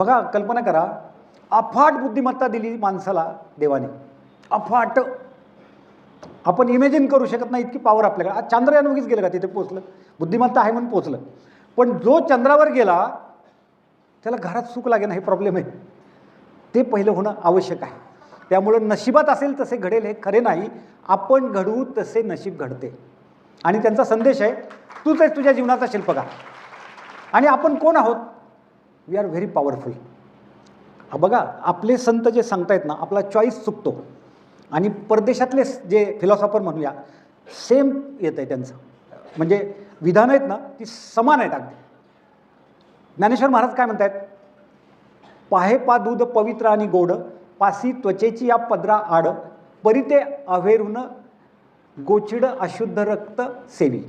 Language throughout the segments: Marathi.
बघा कल्पना करा अफाट बुद्धिमत्ता दिली माणसाला देवाने. अफाट. आपण इमेजिन करू शकत नाही इतकी पॉवर आपल्याकडे. आज चांद्रयान वगैरेच गेलं का? तिथे पोचलं बुद्धिमत्ता आहे म्हणून पोचलं पण जो चंद्रावर गेला त्याला घरात सुख लागेल हे प्रॉब्लेम आहे. ते पहिलं होणं आवश्यक आहे. त्यामुळं नशिबात असेल तसे घडेल हे खरे नाही. आपण घडवू तसे नशीब घडते. आणि त्यांचा संदेश आहे तूच आहे तुझ्या जीवनाचा शिल्पकार. आणि आपण कोण आहोत? वी आर व्हेरी पॉवरफुल बघा आपले संत जे सांगतायत ना आपला चॉईस चुकतो. आणि परदेशातले जे फिलॉसॉफर म्हणूया सेम येत आहे त्यांचं. म्हणजे विधानं आहेत ना ती समान आहेत अगदी. ज्ञानेश्वर महाराज काय म्हणतायत? पाहे पा दूध पवित्र आणि गोड पासी त्वचेची या पदरा आड परिते अभेरून गोचिड अशुद्ध रक्त सेवी.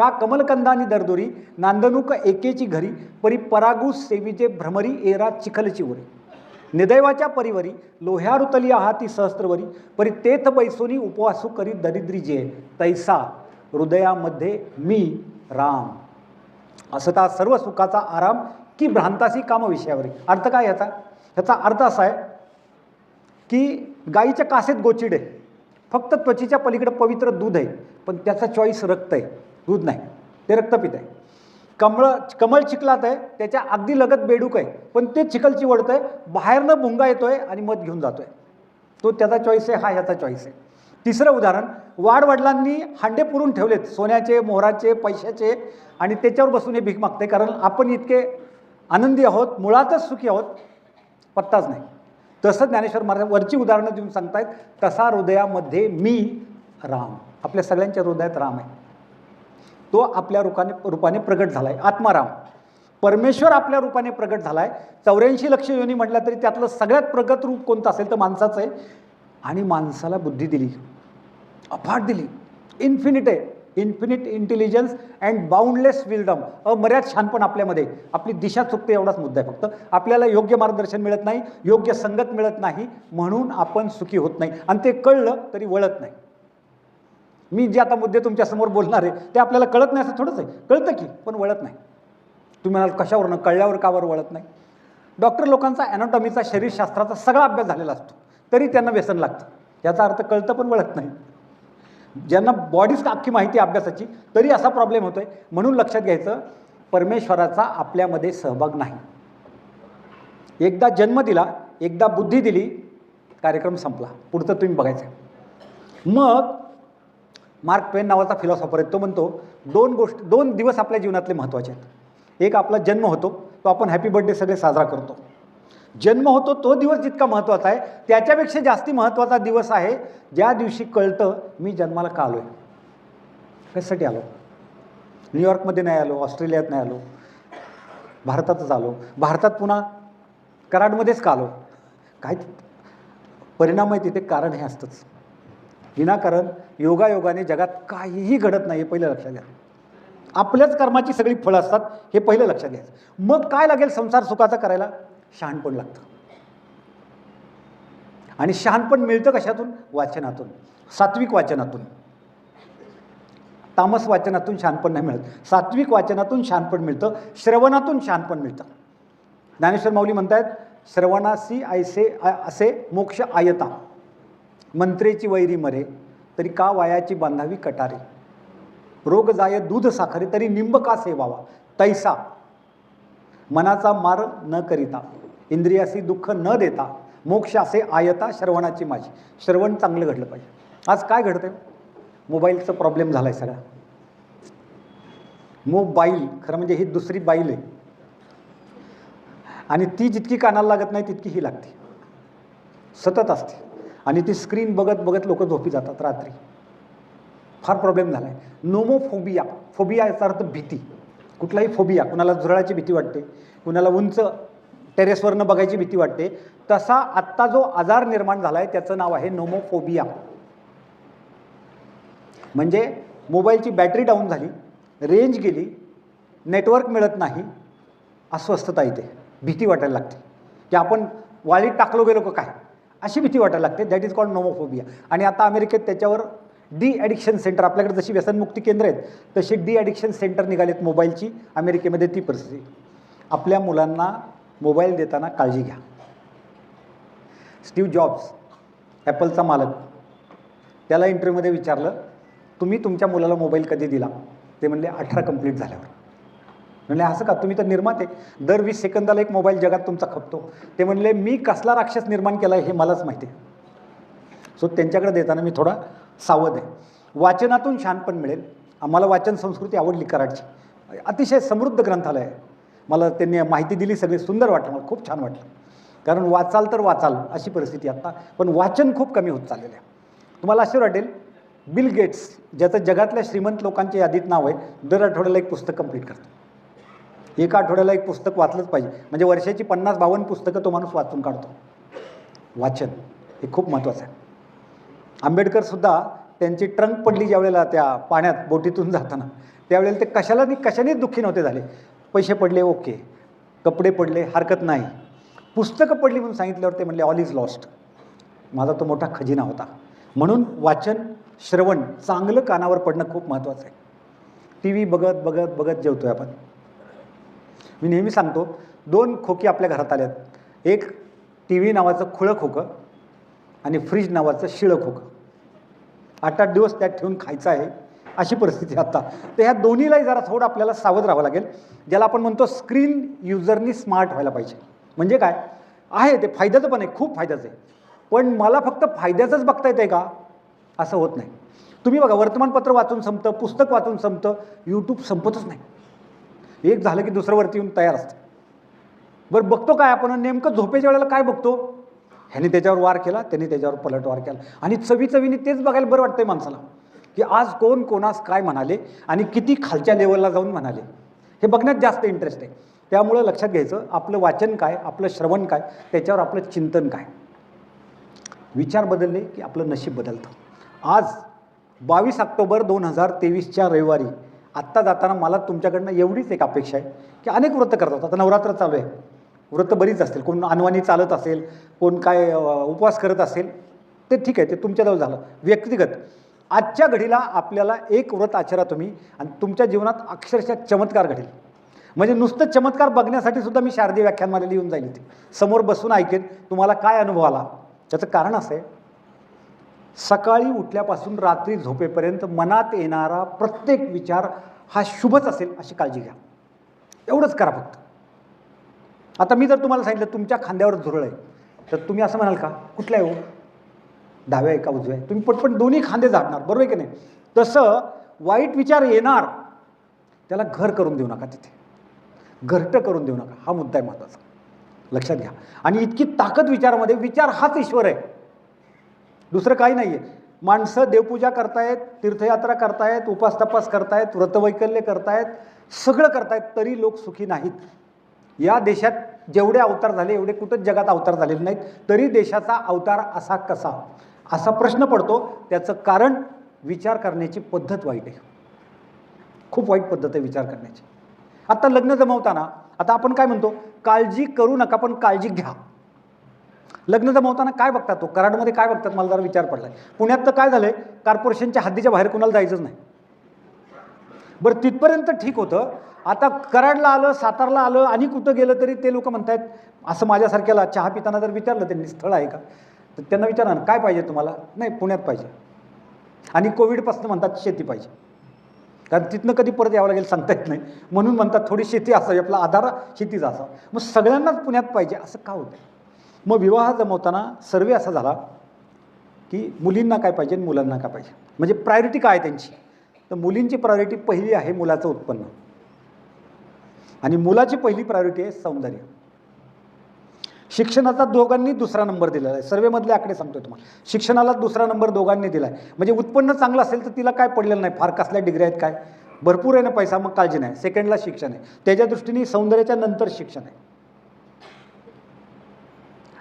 का कमलकंदानी दरदोरी नांदणूक एकेची घरी परी परागू सेवीचे भ्रमरी एरा चिखलची उरे निदैवाच्या परिवरी लोह्यारुतली आहाती सहस्त्रवरी परी तेथ बैसोनी उपवासू करी दरिद्री जे. तैसा हृदयामध्ये मी राम. असता सर्व सुखाचा आराम की भ्रांतासी काम विषयावरी. अर्थ काय याचा? ह्याचा अर्थ असा आहे की गाईच्या कासेत गोचिड आहे. फक्त त्वचेच्या पलीकडे पवित्र दूध आहे पण त्याचा चॉईस रक्त आहे. दूध नाही. ते रक्तपित आहे. कमळ कमळ चिखलात आहे. त्याच्या अगदी लगत बेडूक आहे. पण ते चिखल चिवडतं आहे. बाहेरनं भुंगा आहे आणि मध घेऊन जातो आहे तो त्याचा चॉईस आहे हा ह्याचा चॉईस आहे. तिसरं उदाहरण वाडवडिलांनी हांडे पुरून ठेवलेत सोन्याचे मोहराचे पैशाचे आणि त्याच्यावर बसून हे भीक मागते कारण आपण इतके आनंदी आहोत मुळातच सुखी आहोत पत्ताच नाही. तसं ज्ञानेश्वर महाराज वरची उदाहरणं देऊन सांगतायत तसा हृदयामध्ये मी राम. आपल्या सगळ्यांच्या हृदयात राम आहे. तो आपल्या रूपाने रूपाने प्रगट झाला आहे आत्माराम. परमेश्वर आपल्या रूपाने प्रगट झाला आहे चौऱ्याऐंशी लक्ष योनी म्हटलं तरी त्यातलं सगळ्यात प्रगत रूप कोणतं असेल तर माणसाचं आहे. आणि माणसाला बुद्धी दिली. अफाट दिली. इन्फिनिट आहे. Infinite intelligence and boundless wisdom अमर्याद छानपण आपल्यामध्ये. आपली दिशा चुकते एवढाच मुद्दा आहे फक्त. आपल्याला योग्य मार्गदर्शन मिळत नाही योग्य संगत मिळत नाही म्हणून आपण सुखी होत नाही. आणि ते कळलं तरी वळत नाही. मी जे आता मुद्दे तुमच्यासमोर बोलणार आहे ते आपल्याला कळत नाही असं थोडंच आहे. कळतं की पण वळत नाही. तुम्ही म्हणाल कशावरनं? कळल्यावर कावर वळत नाही. डॉक्टर लोकांचा ॲनाटॉमीचा शरीरशास्त्राचा सगळा अभ्यास झालेला असतो. तरी त्यांना व्यसन लागतं. याचा अर्थ कळतं पण वळत नाही. ज्यांना बॉडीच अख्खी माहिती अभ्यासाची तरी असा प्रॉब्लेम होतो आहे म्हणून लक्षात घ्यायचं परमेश्वराचा आपल्यामध्ये सहभाग नाही. एकदा जन्म दिला एकदा बुद्धी दिली कार्यक्रम संपला. पुढचं तुम्ही बघायचं मग मार्क पेन नावाचा फिलॉसॉफर आहे. तो म्हणतो दोन गोष्ट दोन दिवस आपल्या जीवनातले महत्त्वाचे आहेत. एक आपला जन्म होतो तो आपण हॅपी बर्थडे सगळे साजरा करतो. जन्म होतो तो दिवस जितका महत्त्वाचा आहे त्याच्यापेक्षा जास्ती महत्त्वाचा दिवस आहे ज्या दिवशी कळतं मी जन्माला का आलो आहे कशासाठी आलो? न्यूयॉर्कमध्ये नाही आलो ऑस्ट्रेलियात नाही आलो भारतातच आलो. भारतात पुन्हा कराडमध्येच का आलो? काय परिणाम आहे तिथे? कारण हे असतंच. विनाकारण योगायोगाने जगात काहीही घडत नाही हे पहिलं लक्षात घ्या. आपल्याच कर्माची सगळी फळं असतात हे पहिलं लक्षात घ्यायचं मग काय लागेल संसार सुखाचा करायला? शहाणपण लागतं. आणि शहाणपण मिळतं कशातून? वाचनातून. सात्विक वाचनातून. तामस वाचनातून शहाणपण नाही मिळत. सात्विक वाचनातून शहाणपण मिळतं. श्रवणातून शहाणपण मिळतं. ज्ञानेश्वर माऊली म्हणतायत श्रवणासी ऐसे असे मोक्ष आयता. मंत्रेची वैरी मरे तरी का वायाची बांधावी कटारे? रोग जाय दूध साखरे तरी निंब का सेवावा? तैसा. मनाचा मार न करिता इंद्रियासी दुःख न देता मोक्ष असे आयता श्रवणाची माझी. श्रवण चांगलं घडलं पाहिजे. आज काय घडतंय? मोबाईलचा प्रॉब्लेम झाला आहे सगळा. मोबाईल खरं म्हणजे ही दुसरी बाईल आहे. आणि ती जितकी कानाला लागत नाही तितकी ही लागते. सतत असते. आणि ती स्क्रीन बघत बघत लोक झोपी जातात रात्री. फार प्रॉब्लेम झाला आहे नोमोफोबिया फोबिया याचा अर्थ भीती. कुठलाही फोबिया कुणाला झुरळाची भीती वाटते कुणाला उंच टेरेसवरनं बघायची भीती वाटते तसा आत्ता जो आजार निर्माण झाला आहे त्याचं नाव आहे नोमोफोबिया म्हणजे मोबाईलची बॅटरी डाऊन झाली रेंज गेली नेटवर्क मिळत नाही अस्वस्थता येते भीती वाटायला लागते. की आपण वाळीत टाकलो गेलो का काय? अशी भीती वाटायला लागते. दॅट इज कॉल्ड नोमोफोबिया आणि आता अमेरिकेत त्याच्यावर डी ॲडिक्शन सेंटर आपल्याकडे जशी व्यसनमुक्ती केंद्र आहेत तशी डी ॲडिक्शन सेंटर निघालेत मोबाईलची. अमेरिकेमध्ये ती परिस्थिती. आपल्या मुलांना मोबाईल देताना काळजी घ्या. स्टीव जॉब्स ॲपलचा मालक त्याला इंटरव्ह्यूमध्ये विचारलं तुम्ही तुमच्या मुलाला मोबाईल कधी दिला? ते म्हणले अठरा कंप्लीट झाल्यावर. म्हणले असं का? तुम्ही तर निर्माते. दर वीस सेकंदाला एक मोबाईल जगात तुमचा खपतो. ते म्हणले मी कसला राक्षस निर्माण केला हे मलाच माहिती आहे. सो त्यांच्याकडे देताना मी थोडा सावध आहे. वाचनातून शानपण मिळेल. आम्हाला वाचन संस्कृती आवडली कराडची. अतिशय समृद्ध ग्रंथालय आहे. मला त्यांनी माहिती दिली सगळी सुंदर वाटलं मला खूप छान वाटलं. कारण वाचाल तर वाचाल अशी परिस्थिती आत्ता. पण वाचन खूप कमी होत चाललेलं आहे. तुम्हाला असे वाटेल बिल गेट्स ज्याचं जगातल्या श्रीमंत लोकांच्या यादीत नाव आहे दर आठवड्याला एक पुस्तक कंप्लीट करतो एका आठवड्याला एक पुस्तक वाचलंच पाहिजे. म्हणजे वर्षाची पन्नास बावन्न पुस्तकं तो माणूस वाचून काढतो. वाचन हे खूप महत्त्वाचं आहे. आंबेडकरसुद्धा त्यांची ट्रंक पडली ज्यावेळेला त्या पाण्यात बोटीतून जाताना. त्यावेळेला ते कशाला नि कशानेच दुःखी नव्हते झाले. पैसे पडले ओके. कपडे पडले हरकत नाही. पुस्तकं पडली म्हणून सांगितल्यावर ते म्हणले ऑल इज लॉस्ट माझा तो मोठा खजिना होता. म्हणून वाचन श्रवण चांगलं कानावर पडणं खूप महत्त्वाचं आहे. टी व्ही बघत बघत बघत जेवतो आहे आपण. मी नेहमी सांगतो दोन खोकी आपल्या घरात आल्यात. एक टी व्ही नावाचं खुळं खोकं आणि फ्रीज नावाचं शिळं खोकं. आठ आठ दिवस त्यात ठेवून खायचं आहे अशी परिस्थिती आत्ता आता. तर ह्या दोन्हीलाही जरा थोडं आपल्याला सावध राहावं लागेल ज्याला आपण म्हणतो स्क्रीन युजरनी स्मार्ट व्हायला पाहिजे. म्हणजे काय? आहे ते फायद्याचं पण आहे खूप फायद्याचं आहे. पण मला फक्त फायद्याचंच बघता येतं आहे का? असं होत नाही. तुम्ही बघा वर्तमानपत्र वाचून संपतं पुस्तक वाचून संपतं यूट्यूब संपतच नाही. एक झालं की दुसरं वरती येऊन तयार असतं. बरं बघतो काय आपण नेमकं झोपेच्या वेळेला काय बघतो? ह्याने त्याच्यावर वार केला त्याने त्याच्यावर पलटवार केला. आणि चवी चवीने तेच बघायला बरं वाटतंय माणसाला की आज कोण कोणास काय म्हणाले आणि किती खालच्या लेवलला जाऊन म्हणाले. हे बघण्यात जास्त इंटरेस्ट आहे. त्यामुळं लक्षात घ्यायचं आपलं वाचन काय आपलं श्रवण काय त्याच्यावर आपलं चिंतन काय. विचार बदलले की आपलं नशीब बदलतं. आज बावीस ऑक्टोबर दोन हजार तेवीसच्या रविवारी आत्ता जाताना मला तुमच्याकडनं एवढीच एक अपेक्षा आहे की अनेक व्रत करतात आता नवरात्र चालू आहे. व्रत बरीच असतील. कोण अनवाणी चालत असेल कोण काय उपवास करत असेल ते ठीक आहे. ते तुमच्याजवळ झालं. व्यक्तिगत. आजच्या घडीला आपल्याला एक व्रत आचरा तुम्ही आणि तुमच्या जीवनात अक्षरशः चमत्कार घडेल. म्हणजे नुसतं चमत्कार बघण्यासाठी सुद्धा मी शारदीय व्याख्यानमालेला येऊन जाईल इथे. समोर बसून ऐकेन तुम्हाला काय अनुभव आला. त्याचं कारण असं आहे सकाळी उठल्यापासून रात्री झोपेपर्यंत मनात येणारा प्रत्येक विचार हा शुभच असेल अशी काळजी घ्या. एवढंच करा फक्त. आता मी जर तुम्हाला सांगितलं तुमच्या खांद्यावर झुरळ आहे तर तुम्ही असं म्हणाल का? कुठलं आहे हो? डाव्या आहे का उजव्या. आहे तुम्ही पटपट दोन्ही खांदे झाडणार बरोबर आहे की नाही? तसं वाईट विचार येणार त्याला घर करून देऊ नका तिथे. घरटं करून देऊ नका. हा मुद्दा आहे महत्त्वाचा. लक्षात घ्या. आणि इतकी ताकद विचारामध्ये विचार हाच ईश्वर आहे. दुसरं काही नाही आहे माणसं देवपूजा करतायत तीर्थयात्रा करतायत उपास तपास करतायत व्रतवैकल्य करतायत सगळं करतायत तरी लोक सुखी नाहीत. या देशात जेवढे अवतार झाले एवढे कुठंच जगात अवतार झालेले नाहीत. तरी देशाचा अवतार असा कसा? असा प्रश्न पडतो. त्याचं कारण विचार करण्याची पद्धत वाईट आहे. खूप वाईट पद्धत आहे विचार करण्याची. आता लग्न जमवताना आता आपण काय म्हणतो? काळजी करू नका पण काळजी घ्या. लग्न जमवताना काय बघतात तो? कराडमध्ये काय बघतात? मला जरा विचार पडला आहे पुण्यात तर काय झालं आहे कॉर्पोरेशनच्या हद्दीच्या बाहेर कुणाला जायचंच नाही. बरं तिथपर्यंत ठीक होतं. आता कराडला आलं सातारला आलं आणि कुठं गेलं तरी ते लोक म्हणतायत असं माझ्यासारख्याला चहा पिताना जर विचारलं त्यांनी स्थळ आहे का? तर त्यांना विचारा काय पाहिजे तुम्हाला? नाही पुण्यात पाहिजे. आणि कोविडपासून म्हणतात शेती पाहिजे. कारण तिथनं कधी परत यावं लागेल सांगता येत नाही. म्हणून म्हणतात थोडी शेती असावी आपला आधार शेतीचा असावा. मग सगळ्यांनाच पुण्यात पाहिजे असं का होतं मग विवाह जमवताना सर्वे असा झाला की मुलींना काय पाहिजे आणि मुलांना काय पाहिजे? म्हणजे प्रायोरिटी काय आहे त्यांची? तर मुलींची प्रायोरिटी पहिली आहे मुलाचं उत्पन्न. आणि मुलाची पहिली प्रायोरिटी आहे सौंदर्य. शिक्षणाचा दोघांनी दुसरा नंबर दिलेला आहे. सर्वेमधले आकडे सांगतोय तुम्हाला. शिक्षणाला दुसरा नंबर दोघांनी दिला आहे म्हणजे उत्पन्न चांगलं असेल तर तिला काय पडलेलं नाही? फार कसल्या डिग्री आहेत काय? भरपूर आहे ना पैसा मग काळजी नाही. सेकंडला शिक्षण आहे. त्याच्या दृष्टीने सौंदर्याच्या नंतर शिक्षण आहे.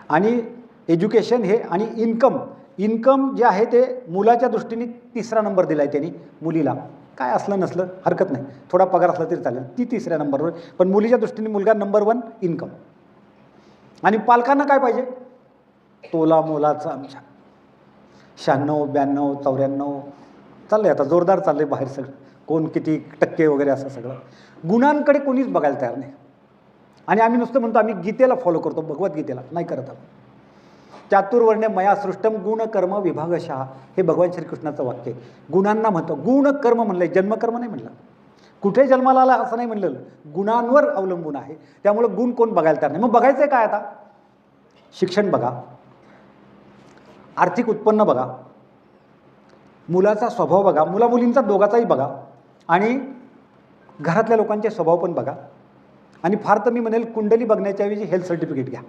आणि एज्युकेशन हे आणि इन्कम इन्कम जे आहे ते मुलाच्या दृष्टीने तिसरा नंबर दिला आहे त्यांनी मुलीला. काय असलं नसलं हरकत नाही. थोडा पगार असला तरी चालेल. ती तिसऱ्या नंबरवर. पण मुलीच्या दृष्टीने मुलगा नंबर वन इन्कम आणि पालकांना काय पाहिजे? तोला मोलाचा आमच्या. शहाण्णव ब्याण्णव चौऱ्याण्णव. चाललंय आता जोरदार चाललंय बाहेर सगळं. कोण किती टक्के वगैरे असं सगळं. गुणांकडे कोणीच बघायला तयार नाही. आणि आम्ही नुसतं म्हणतो आम्ही गीतेला फॉलो करतो भगवद्गीतेला नाही करत आपण चातुर्वर्ण्य मया सृष्टम गुण कर्म विभागशहा हे भगवान श्रीकृष्णाचं वाक्य आहे. गुणांना म्हणतो गुण कर्म आहे जन्मकर्म नाही म्हणलं. कुठे जन्माला आला असं नाही म्हणलेलं गुणांवर अवलंबून आहे. त्यामुळं गुण कोण बघायला तयार नाही. मग बघायचं आहे काय आता? शिक्षण बघा. आर्थिक उत्पन्न बघा. मुलाचा स्वभाव बघा. मुला मुलींचा दोघाचाही बघा. आणि घरातल्या लोकांचे स्वभाव पण बघा. आणि फार तर मी म्हणेल कुंडली बघण्याच्या ऐवजी हेल्थ सर्टिफिकेट घ्या.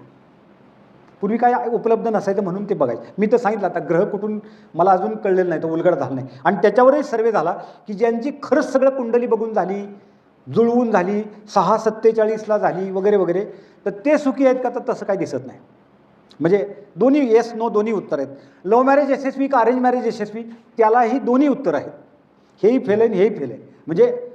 पूर्वी काय उपलब्ध नसायचं म्हणून ते बघायचं. मी तर सांगितलं आता ग्रह कुठून मला अजून कळलेलं नाही तो उलगड झाला नाही. आणि त्याच्यावरही सर्वे झाला की ज्यांची खरंच सगळं कुंडली बघून झाली जुळवून झाली सहा सत्तेचाळीसला झाली वगैरे वगैरे तर ते सुखी आहेत का तर तसं काही दिसत नाही. म्हणजे दोन्ही येस नो दोन्ही उत्तर आहेत. लव्ह मॅरेज यशस्वी का अरेंज मॅरेज यशस्वी? त्यालाही दोन्ही उत्तर आहेत. हेही फेल आहे आणि हेही फेल आहे. म्हणजे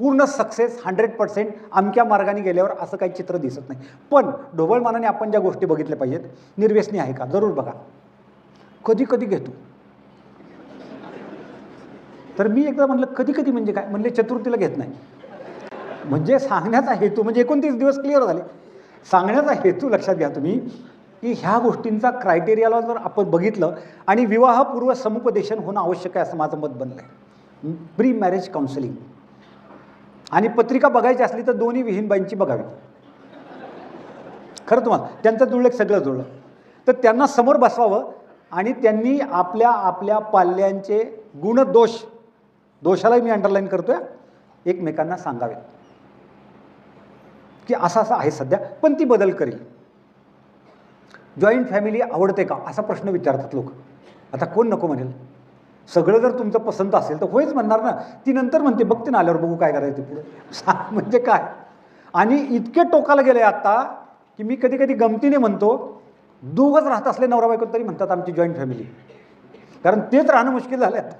पूर्ण सक्सेस हंड्रेड पर्सेंट अमक्या मार्गाने गेल्यावर असं काही चित्र दिसत नाही. पण ढोबळमानाने आपण ज्या गोष्टी बघितल्या पाहिजेत निर्व्यसनी आहे का? जरूर बघा. कधी कधी घेतो. तर मी एकदा म्हणलं कधी कधी म्हणजे काय? म्हणले चतुर्थीला घेत नाही. म्हणजे सांगण्याचा हेतू म्हणजे एकोणतीस दिवस क्लिअर झाले. सांगण्याचा हेतू लक्षात घ्या तुम्ही की ह्या गोष्टींचा क्रायटेरियाला जर आपण बघितलं आणि विवाहपूर्व समुपदेशन होणं आवश्यक आहे असं माझं मत बनलं आहे प्री मॅरेज काउन्सिलिंग आणि पत्रिका बघायची असली तर दोन्ही विहीनबाईंची बघावी. खरं तुम्हाला त्यांचं जुळलं सगळं जुळलं. तर त्यांना समोर बसवावं आणि त्यांनी आपल्या आपल्या पाल्यांचे गुणदोष दोषालाही मी अंडरलाईन करतोय एकमेकांना सांगावेत. की असं असं आहे सध्या पण ती बदल करेल. जॉईंट फॅमिली आवडते का? असा प्रश्न विचारतात लोक. आता कोण नको म्हणेल? सगळं जर तुमचं पसंत असेल तर होयच म्हणणार ना. ती नंतर म्हणते बघते ना आल्यावर बघू काय करायचं पुढे. सांग म्हणजे काय? आणि इतके टोकाला गेले आत्ता की मी कधी कधी गमतीने म्हणतो दोघंच राहत असले नवरा बायको तरी म्हणतात आमची जॉईंट फॅमिली कारण तेच राहणं मुश्किल झालं आता.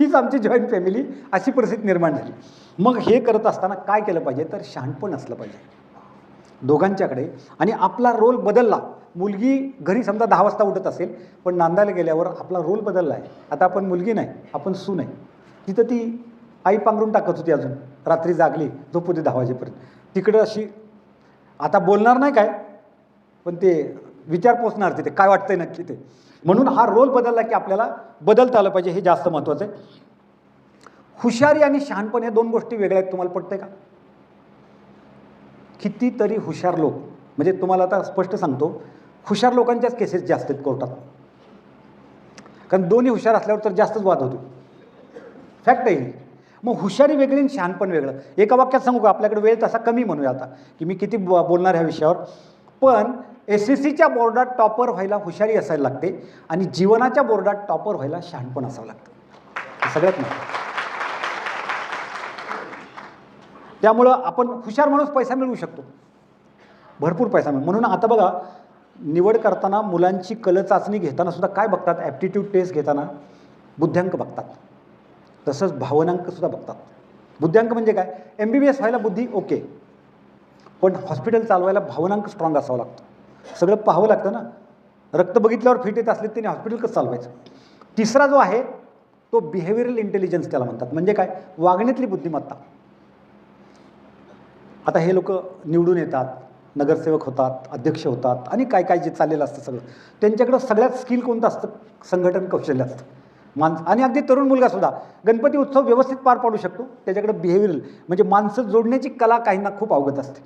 हीच आमची जॉईंट फॅमिली अशी परिस्थिती निर्माण झाली. मग हे करत असताना काय केलं पाहिजे? तर शहाणपण असलं पाहिजे. दोघांच्याकडे. आणि आपला रोल बदलला. मुलगी घरी समजा दहा वाजता उठत असेल पण नांदायला गेल्यावर आपला रोल बदलला आहे. आता आपण मुलगी नाही आपण सून आहे. तिथं ती आई पांघरून टाकत होती अजून. रात्री जागली झोप दहा वाजेपर्यंत. तिकडं अशी आता बोलणार नाही काय पण ते विचार पोचणार तिथे. काय वाटतंय नक्की ते. म्हणून हा रोल बदलला की आपल्याला बदलता आलं पाहिजे हे जास्त महत्त्वाचं आहे. हुशारी आणि शहाणपण या दोन गोष्टी वेगळ्या आहेत. तुम्हाला पटतंय का? कितीतरी हुशार लोक म्हणजे तुम्हाला आता स्पष्ट सांगतो हुशार लोकांच्याच केसेस जास्त आहेत कोर्टात. कारण दोन्ही हुशार असल्यावर तर जास्तच वाद होतो. फॅक्ट आहे. मग हुशारी वेगळी आणि शहाणपण वेगळं. एका वाक्यात सांगू का? आपल्याकडे वेळ तसा कमी म्हणूया आता की मी किती बो- बोलणार ह्या विषयावर. पण एस एस सीच्या बोर्डात टॉपर व्हायला हुशारी असायला लागते आणि जीवनाच्या बोर्डात टॉपर व्हायला शहाणपण असावं लागतं. सगळ्यात महत्त्वाचं. त्यामुळं आपण हुशार माणूस पैसा मिळवू शकतो. भरपूर पैसा मिळतो. म्हणून आता बघा निवड करताना मुलांची कल चाचणी घेताना सुद्धा काय बघतात? ॲप्टिट्यूड टेस्ट घेताना बुद्ध्यांक बघतात. तसंच भावनांकसुद्धा बघतात. बुद्ध्यांक म्हणजे काय? एम बी बी एस व्हायला बुद्धी ओके. पण हॉस्पिटल चालवायला भावनांक स्ट्रॉंग असावं लागतं. सगळं पाहावं लागतं ना. रक्त बघितल्यावर फिट येत असले त्याने हॉस्पिटल कसं चालवायचं? तिसरा जो आहे तो बिहेवियरल इंटेलिजन्स त्याला म्हणतात. म्हणजे काय? वागण्यातली बुद्धिमत्ता. आता हे लोक निवडून येतात नगरसेवक होतात अध्यक्ष होतात आणि काय काय जे चाललेलं असतं सगळं. त्यांच्याकडं सगळ्यात स्किल कोणतं असतं? संघटन कौशल्य असतं. माणसं आणि अगदी तरुण मुलगासुद्धा गणपती उत्सव व्यवस्थित पार पाडू शकतो. त्याच्याकडे बिहेवियरल म्हणजे माणसं जोडण्याची कला काहींना खूप अवगत असते.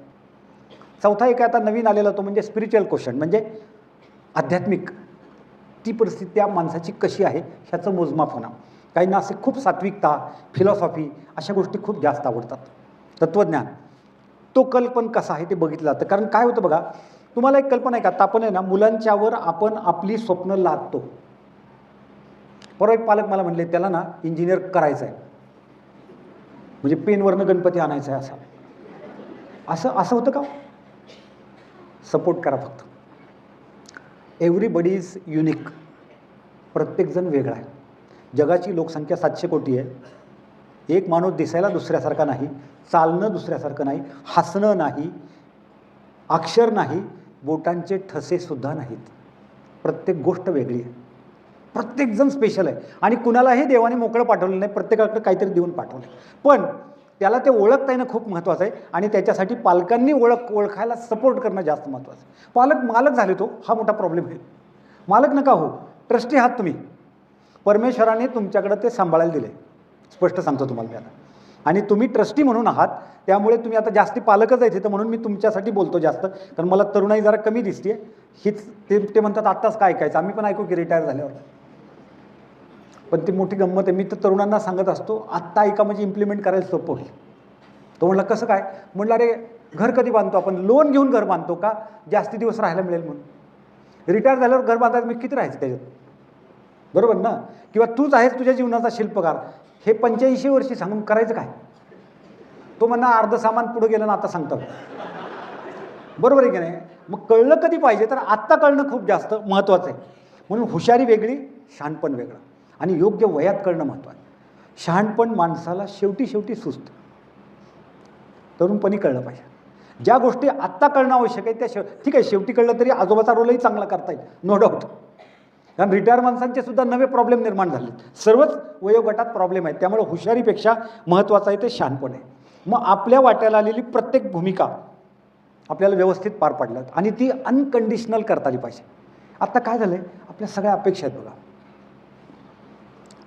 चौथा एक आता नवीन आलेला तो म्हणजे स्पिरिच्युअल क्वेश्चन म्हणजे आध्यात्मिक. ती परिस्थिती त्या माणसाची कशी आहे ह्याचं मोजमाप होणं. काहींना असे खूप सात्विकता फिलॉसॉफी अशा गोष्टी खूप जास्त आवडतात. तत्त्वज्ञान तो कल पण कसा आहे ते बघितलं जातं. कारण काय होतं बघा तुम्हाला एक कल्पना आहे का? आता आपण आहे ना मुलांच्यावर आपण आपली स्वप्न लादतो. परवा एक पालक मला म्हणले त्याला ना इंजिनियर करायचं आहे म्हणजे पेनवरनं गणपती आणायचा आहे असा. असं असं होतं का? सपोर्ट करा फक्त. एव्हरीबडी इज युनिक प्रत्येकजण वेगळा आहे. जगाची लोकसंख्या सातशे कोटी आहे. एक माणूस दिसायला दुसऱ्यासारखा नाही चालणं दुसऱ्यासारखं नाही हसणं नाही अक्षर नाही बोटांचे ठसेसुद्धा नाहीत. प्रत्येक गोष्ट वेगळी आहे. प्रत्येकजण स्पेशल आहे. आणि कुणालाही देवाने मोकळं पाठवलं नाही प्रत्येकाकडे काहीतरी देऊन पाठवलं पण त्याला ते ओळखता येणं खूप महत्त्वाचं आहे आणि त्याच्यासाठी पालकांनी ओळख ओळखायला सपोर्ट करणं जास्त महत्त्वाचं आहे. पालक मालक झाले तो हा मोठा प्रॉब्लेम होईल मालक नका हो ट्रस्टी आहात तुम्ही. परमेश्वराने तुमच्याकडं ते सांभाळायला दिले स्पष्ट सांगतो तुम्हाला मी आता. आणि तुम्ही ट्रस्टी म्हणून आहात त्यामुळे तुम्ही आता जास्ती पालकच आहे तर म्हणून मी तुमच्यासाठी बोलतो जास्त. कारण मला तरुणाई जरा कमी दिसते हीच ते ते म्हणतात आत्ताच काय ऐकायचं? आम्ही पण ऐकू की रिटायर झाल्यावर. पण ती मोठी गंमत आहे. मी तर तरुणांना सांगत असतो आत्ता ऐका म्हणजे इम्प्लिमेंट करायला सोपं होईल. तो म्हणला कसं काय? म्हणलं अरे घर कधी बांधतो आपण? लोन घेऊन घर बांधतो का? जास्ती दिवस राहायला मिळेल म्हणून. रिटायर झाल्यावर घर बांधायचं मी किती राहायचं त्याच्यात? बरोबर ना? किंवा तूच आहेस तुझ्या जीवनाचा शिल्पकार. हे पंच्याऐंशी वर्षी सांगून करायचं काय? तो म्हणा अर्ध सामान पुढं गेलं ना आता सांगतो. बरोबर आहे की नाही? मग कळलं कधी पाहिजे? तर आत्ता कळणं खूप जास्त महत्त्वाचं आहे. म्हणून हुशारी वेगळी शहाणपण वेगळं. आणि योग्य वयात कळणं महत्त्वाचं शहाणपण माणसाला शेवटी शेवटी सुस्त तरुणपणी कळलं पाहिजे. ज्या गोष्टी आत्ता कळणं आवश्यक आहे त्या शेव ठीक आहे शेवटी कळलं तरी आजोबाचा रोलही चांगला करता येईल. नो डाऊट कारण रिटायर माणसांचे सुद्धा नवे प्रॉब्लेम निर्माण झाले सर्वच वयोगटात प्रॉब्लेम आहेत. त्यामुळे हुशारीपेक्षा महत्त्वाचं आहे ते शहाणपण. आहे मग आपल्या वाट्याला आलेली प्रत्येक भूमिका आपल्याला व्यवस्थित पार पाडल्यात आणि ती अनकंडिशनल करता आली पाहिजे. आत्ता काय झालं आहे आपल्या सगळ्या अपेक्षा आहेत बघा.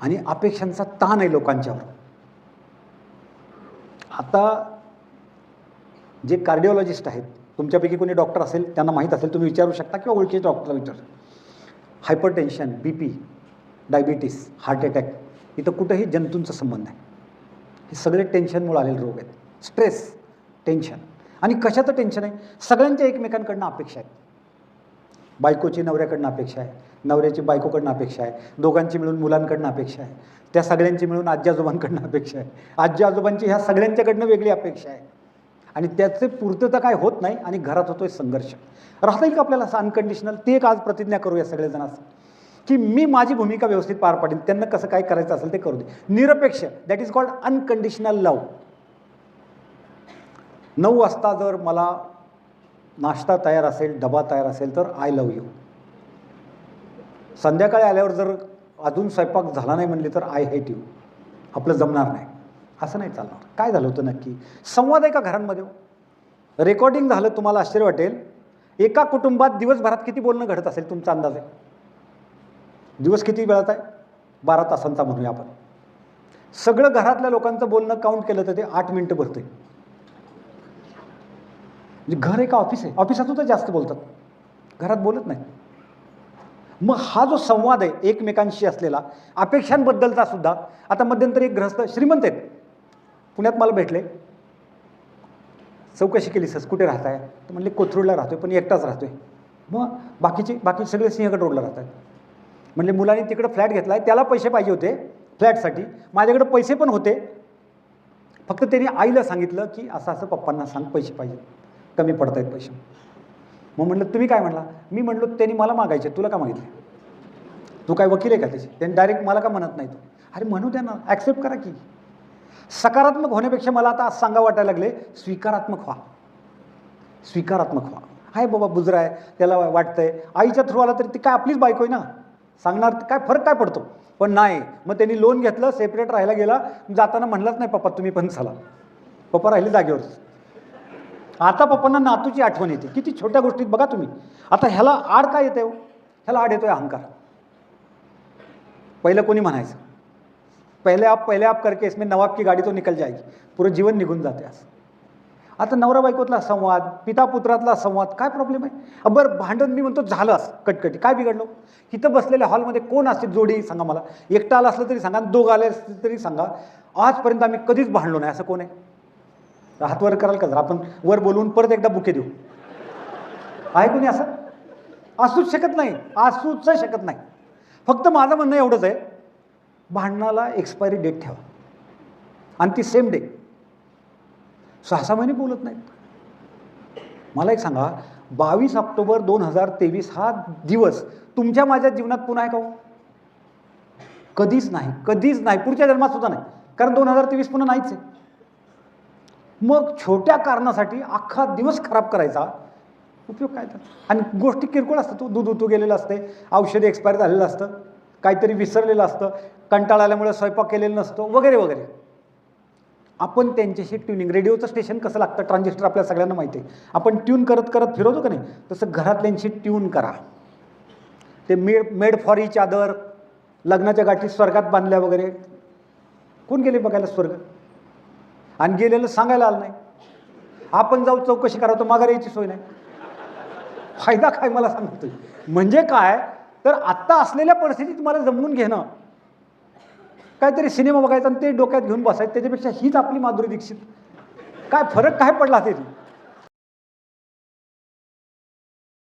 आणि अपेक्षांचा ताण आहे लोकांच्यावर. आता जे कार्डिओलॉजिस्ट आहेत तुमच्यापैकी कोणी डॉक्टर असेल त्यांना माहीत असेल तुम्ही विचारू शकता किंवा ओळखीचे डॉक्टरला विचारू शकता. Hypertension B P diabetes heart attack इथं कुठंही जंतूंचा संबंध आहे हे सगळे टेन्शनमुळे आलेले रोग आहेत. Stress tension. आणि कशाचं टेन्शन आहे? सगळ्यांच्या एकमेकांकडनं अपेक्षा आहेत. बायकोची नवऱ्याकडनं अपेक्षा आहे. नवऱ्याची बायकोकडनं अपेक्षा आहे. दोघांची मिळून मुलांकडनं अपेक्षा आहे. त्या सगळ्यांची मिळून आजी आजोबांकडनं अपेक्षा आहे. आजी आजोबांची ह्या सगळ्यांच्याकडनं वेगळी अपेक्षा आहे. आणि त्याचे पूर्तता काय होत नाही आणि घरात होतोय संघर्ष. राहता येईल का आपल्याला असं अनकंडिशनल ते एक आज प्रतिज्ञा करूया सगळेजण असं. की मी माझी भूमिका व्यवस्थित पार पाडेन त्यांना कसं काय करायचं असेल ते करू दे. निरपेक्ष that is called unconditional love नऊ वाजता जर मला नाश्ता तयार असेल डबा तयार असेल तर आय लव यू संध्याकाळी आल्यावर जर अजून स्वयंपाक झाला नाही म्हणले तर आय हेट यू आपलं जमणार नाही. असं नाही चालणार. काय झालं होतं नक्की? संवाद आहे का घरांमध्ये हो. रेकॉर्डिंग झालं तुम्हाला आश्चर्य वाटेल. एका कुटुंबात दिवसभरात किती बोलणं घडत असेल तुमचा अंदाज? आहे दिवस किती वेळात आहे? बारा तासांचा म्हणूया आपण. सगळं घरातल्या लोकांचं बोलणं काउंट केलं तर ते आठ मिनटं भरते म्हणजे घर एका का ऑफिस आहे. ऑफिसात तर जास्त बोलतात. घरात बोलत नाही मग हा जो संवाद आहे एकमेकांशी असलेला अपेक्षांबद्दलचा सुद्धा आता मध्यंतरी एक ग्रहस्थ श्रीमंत आहेत. पुण्यात मला भेटले. चौकशी केली सर कुठे राहताय? तर म्हणले कोथरूडला राहतो आहे पण एकटाच राहतो आहे मग बाकीचे बाकी सगळे सिंहगड रोडला राहतात. म्हणले मुलांनी तिकडं फ्लॅट घेतला आहे त्याला पैसे पाहिजे होते फ्लॅटसाठी. माझ्याकडे पैसे पण होते. फक्त त्याने आईला सांगितलं की असं असं पप्पांना सांग पैसे पाहिजे. कमी पडत आहेत पैसे. मग म्हटलं तुम्ही काय म्हणला? मी म्हणलो त्यांनी मला मागायचे तुला का मागितले? तू काय वकील आहे का त्याची? त्यांनी डायरेक्ट मला का म्हणत नाही तू अरे म्हणू द्या ना ॲक्सेप्ट करा की. सकारात्मक होण्यापेक्षा मला आता आज सांगा वाटायला लागले स्वीकारात्मक व्हा. स्वीकारात्मक व्हा. आहे बाबा बुजरा आहे त्याला वाटतंय. आईच्या थ्रू आला तरी ती काय आपलीच बायको आहे ना? सांगणार काय फरक काय पडतो? पण नाही मग त्यांनी लोन घेतलं सेपरेट राहायला गेला. जाताना म्हणलंच नाही पप्पा तुम्ही पण चला. पप्पा राहिले जागेवरच आता पप्पांना नातूची आठवण येते. किती छोट्या गोष्टीत बघा तुम्ही. आता ह्याला आड काय येते हो? ह्याला आड येतोय अहंकार. पहिलं कोणी म्हणायचं? पहले आप पहले आप करके इसमें नवाब की गाडी तो निकल जाएगी। पुरं जीवन निघून जाते असं आता नवरा बायकोतला संवाद पिता पुत्रातला संवाद काय प्रॉब्लेम आहे? बरं भांडण मी म्हणतो झालं असं कटकटी. काय बिघडलो? इथं बसलेल्या हॉलमध्ये कोण असते जोडी? सांगा मला. एकटा आला असलं तरी सांगा दोघं आले असले तरी सांगा. आजपर्यंत आम्ही कधीच भांडलो नाही असं कोण आहे? हात वर कराल का जर? आपण वर बोलवून परत एकदा बुके देऊ. आहे कोणी असं? असूच शकत नाही. असूच शकत नाही. फक्त माझं म्हणणं एवढंच आहे भांडणाला एक्सपायरी डेट ठेवा. आणि ती सेम डे सहा सहा महिने बोलत नाहीत. मला एक सांगा बावीस ऑक्टोबर दोन हजार तेवीस हा दिवस तुमच्या माझ्या जीवनात पुन्हा आहे का हो? कधीच नाही कधीच नाही पुढच्या जन्मात सुद्धा नाही. कारण दोन हजार तेवीस पुन्हा नाहीच आहे. मग छोट्या कारणासाठी अख्खा दिवस खराब करायचा उपयोग काय तर आणि गोष्टी किरकोळ असतात तो दूध उतू गेलेलं असते औषध एक्सपायर झालेलं असतं. काहीतरी विसरलेलं असतं कंटाळा आल्यामुळे स्वयंपाक केलेला नसतो वगैरे वगैरे. आपण त्यांच्याशी ट्युनिंग रेडिओचं स्टेशन कसं लागतं? ट्रान्झिस्टर आपल्या सगळ्यांना माहिती आहे. आपण ट्यून करत करत फिरवतो का नाही? तसं घरातल्यांशी ट्यून करा. ते मेड मेड फॉर ई चादर लग्नाच्या गाठी स्वर्गात बांधल्या वगैरे. कोण गेले बघायला स्वर्ग? आणि गेलेलं सांगायला आलं नाही. आपण जाऊ चौकशी करावं तर माघार यायची सोय नाही. फायदा काय मला सांगतोय? म्हणजे काय? तर आत्ता असलेल्या परिस्थितीत तुम्हाला जमवून घेणं. काहीतरी सिनेमा बघायचा आणि ते डोक्यात घेऊन बसायचं त्याच्यापेक्षा हीच आपली माधुरी दीक्षित. काय फरक काय पडला तरी